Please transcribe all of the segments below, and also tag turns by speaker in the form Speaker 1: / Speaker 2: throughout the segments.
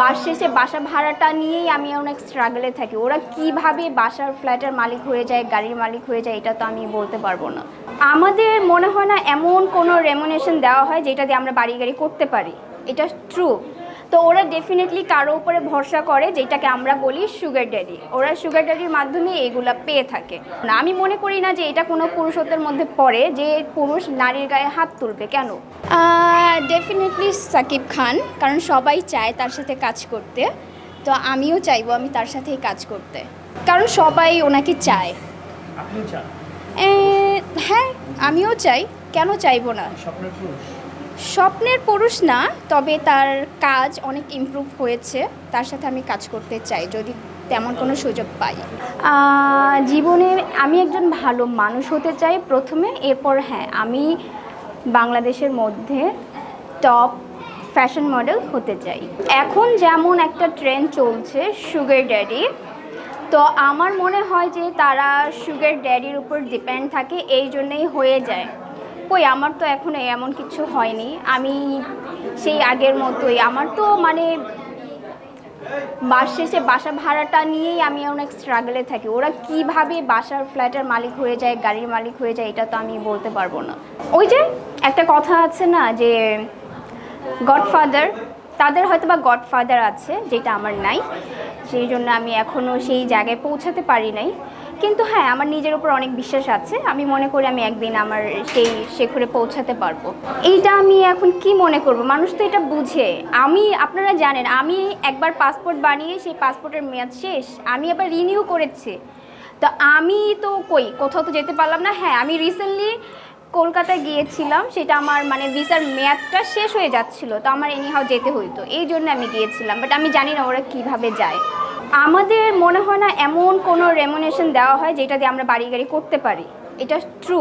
Speaker 1: মাস শেষে বাসা ভাড়াটা নিয়েই আমি অনেক স্ট্রাগলে থাকি। ওরা কীভাবে বাসার ফ্ল্যাটের মালিক হয়ে যায়, গাড়ির মালিক হয়ে যায়, এটা তো আমি বলতে পারব না। আমাদের মনে হয় না এমন কোনো রেমুনেশন দেওয়া হয় যেটা দিয়ে আমরা বাড়ি গাড়ি করতে পারি। এটা ট্রু তো ওরা ডেফিনেটলি কারও উপরে ভরসা করে যেটাকে আমরা বলি সুগার ড্যাডি ওরা সুগার ড্যাডির মাধ্যমে এগুলা পেয়ে থাকে। না আমি মনে করি না যে এটা কোনো পুরুষত্বের মধ্যে পড়ে যে পুরুষ নারীর গায়ে হাত তুলবে। কেন? ডেফিনেটলি সাকিব খান কারণ সবাই চায় তার সাথে কাজ করতে। তো আমিও চাইব আমি তার সাথেই কাজ করতে। কারণ সবাই ওনাকে চায়। হ্যাঁ আমিও চাই। কেন চাইব না?
Speaker 2: স্বপ্নের পুরুষ
Speaker 1: না, তবে তার কাজ অনেক ইমপ্রুভ হয়েছে। তার সাথে আমি কাজ করতে চাই, যদি তেমন কোনো সুযোগ পাই। জীবনে আমি একজন ভালো মানুষ হতে চাই, প্রথমে। এরপর হ্যাঁ আমি বাংলাদেশের মধ্যে টপ ফ্যাশন মডেল হতে চাই। এখন যেমন একটা ট্রেন্ড চলছে সুগার ড্যাডি তো আমার মনে হয় যে তারা সুগার ড্যাডির উপর ডিপেন্ড থাকে, এই জন্যেই হয়ে যায়। কই আমার তো এখনও এমন কিছু হয়নি। আমি সেই আগের মতোই। আমার তো মানে মাস শেষে বাসা ভাড়াটা নিয়েই আমি অনেক স্ট্রাগলে থাকি। ওরা কীভাবে বাসার ফ্ল্যাটের মালিক হয়ে যায়, গাড়ির মালিক হয়ে যায়, এটা তো আমি বলতে পারব না। ওই যে একটা কথা আছে না যে গডফাদার তাদের হয়তো বা গডফাদার আছে, যেটা আমার নাই। সেই জন্য আমি এখনও সেই জায়গায় পৌঁছাতে পারি নাই। কিন্তু হ্যাঁ আমার নিজের উপর অনেক বিশ্বাস আছে। আমি মনে করি আমি একদিন আমার সেই শেখরে পৌঁছাতে পারব। এইটা আমি এখন কি মনে করব? মানুষ তো এটা বুঝে। আমি, আপনারা জানেন, আমি একবার পাসপোর্ট বানিয়ে সেই পাসপোর্টের মেয়াদ শেষ, আমি আবার রিনিউ করেছি। তো আমি তো কই, কোথাও তো যেতে পারলাম না। হ্যাঁ আমি রিসেন্টলি কলকাতায় গিয়েছিলাম, সেটা আমার মানে ভিসার মেয়াদটা শেষ হয়ে যাচ্ছিল, তো আমার এনিহাও যেতে হইতো। এই জন্য আমি গিয়েছিলাম বাট আমি জানি না ওরা কীভাবে যায়। আমাদের মনে হয় না এমন কোনো রেমুনেশন দেওয়া হয় যেটা দিয়ে আমরা বাড়ি গাড়ি করতে পারি। এটা ট্রু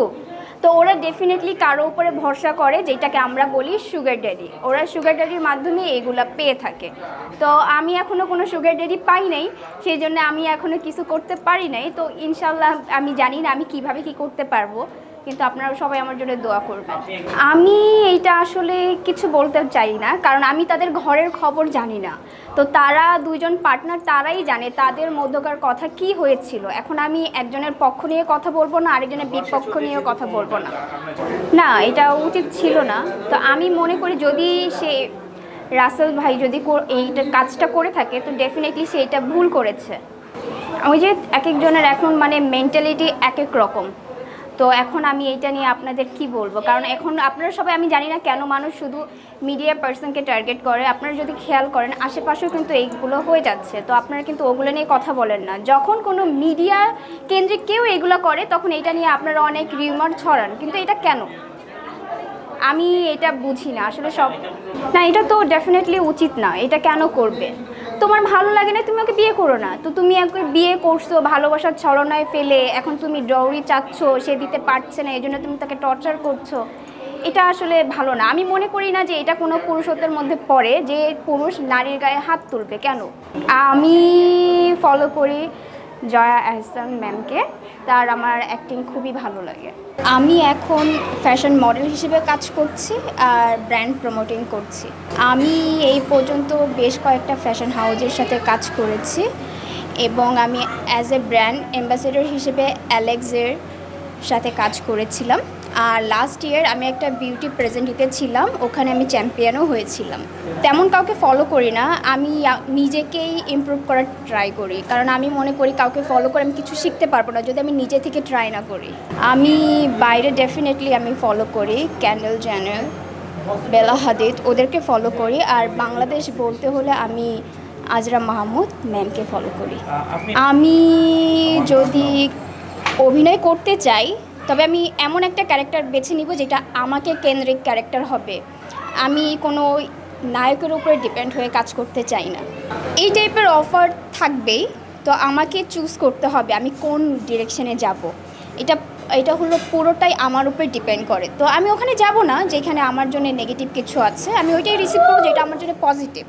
Speaker 1: তো ওরা ডেফিনেটলি কারও উপরে ভরসা করে, যেটাকে আমরা বলি সুগার ড্যাডি ওরা সুগার ড্যাডির মাধ্যমে এগুলো পেয়ে থাকে। তো আমি এখনও কোনো সুগার ড্যাডি পাই নাই, সেই জন্য আমি এখনও কিছু করতে পারি নাই। তো ইনশাল্লাহ আমি জানি না আমি কীভাবে কি করতে পারব। কিন্তু আপনারা সবাই আমার জন্য দোয়া করবেন। আমি এইটা আসলে কিছু বলতে চাই না কারণ আমি তাদের ঘরের খবর জানি না। তো তারা দুইজন পার্টনার তারাই জানে তাদের মধ্যকার কথা কি হয়েছিল। এখন আমি একজনের পক্ষ নিয়ে কথা বলব না আরেকজনের বিপক্ষ নিয়েও কথা বলব না। না এটা উচিত ছিল না। তো আমি মনে করি যদি সে রাসেল ভাই যদি এইটা কাজটা করে থাকে তো ডেফিনেটলি সে এটা ভুল করেছে। ওই যে এক একজনের এখন মানে মেন্টালিটি এক এক রকম। তো এখন আমি এইটা নিয়ে আপনাদের কি বলব? কারণ এখন আপনারা সবাই, আমি জানি না কেন মানুষ শুধু মিডিয়া পার্সনকে টার্গেট করে। আপনারা যদি খেয়াল করেন, আশেপাশেও কিন্তু এইগুলো হয়ে যাচ্ছে। তো আপনারা কিন্তু ওগুলো নিয়ে কথা বলেন না। যখন কোনো মিডিয়া কেন্দ্রে কেউ এগুলো করে, তখন এটা নিয়ে আপনারা অনেক রিউমার ছড়ান। কিন্তু এটা কেন? আমি এটা বুঝি না। আসলে সব না, এটা তো ডেফিনেটলি উচিত না। এটা কেন করবে? তোমার ভালো লাগে না, তুমি ওকে বিয়ে করো না। তো তুমি একবার বিয়ে করছ, ভালোবাসার ছলনায় ফেলে, এখন তুমি ডৌরি চাচ্ছ, সে দিতে পারছে না এই জন্য তুমি তাকে টর্চার করছ। এটা আসলে ভালো না। আমি মনে করি না যে এটা কোনো পুরুষত্বের মধ্যে পড়ে, যে পুরুষ নারীর গায়ে হাত তুলবে। কেন? আমি ফলো করি জয়া আহসান ম্যামকে। তার আমার অ্যাক্টিং খুবই ভালো লাগে। আমি এখন ফ্যাশন মডেল হিসেবে কাজ করছি আর ব্র্যান্ড প্রমোটিং করছি। আমি এই পর্যন্ত বেশ কয়েকটা ফ্যাশন হাউজের সাথে কাজ করেছি এবং আমি অ্যাজ এ ব্র্যান্ড অ্যাম্বাসেডর হিসেবে অ্যালেক্সের সাথে কাজ করেছিলাম। আর লাস্ট ইয়ার আমি একটা বিউটি প্রেজেন্ট প্রেজেন্টিতে ছিলাম ওখানে আমি চ্যাম্পিয়নও হয়েছিলাম। তেমন কাউকে ফলো করি না আমি নিজেকেই ইমপ্রুভ করার ট্রাই করি। কারণ আমি মনে করি কাউকে ফলো করে আমি কিছু শিখতে পারব না যদি আমি নিজে থেকে ট্রাই না করি। আমি বাইরে ডেফিনেটলি আমি ফলো করি ক্যান্ডেল চ্যানেল বেলা হাদিদ ওদেরকে ফলো করি। আর বাংলাদেশ বলতে হলে আমি আজরা মাহমুদ ম্যামকে ফলো করি। আমি যদি অভিনয় করতে চাই তবে আমি এমন একটা ক্যারেক্টার বেছে নিব যেটা আমাকে কেন্দ্রিক ক্যারেক্টার হবে। আমি কোনো নায়কের উপরে ডিপেন্ড হয়ে কাজ করতে চাই না। এই টাইপের অফার থাকবেই, তো আমাকে চুজ করতে হবে আমি কোন ডিরেকশনে যাব। এটা এটা হলো পুরোটাই আমার উপর ডিপেন্ড করে। তো আমি ওখানে যাব না, যেখানে আমার জন্য নেগেটিভ কিছু আছে, আমি ওইটাই রিসিভ করব যেটা আমার জন্য পজিটিভ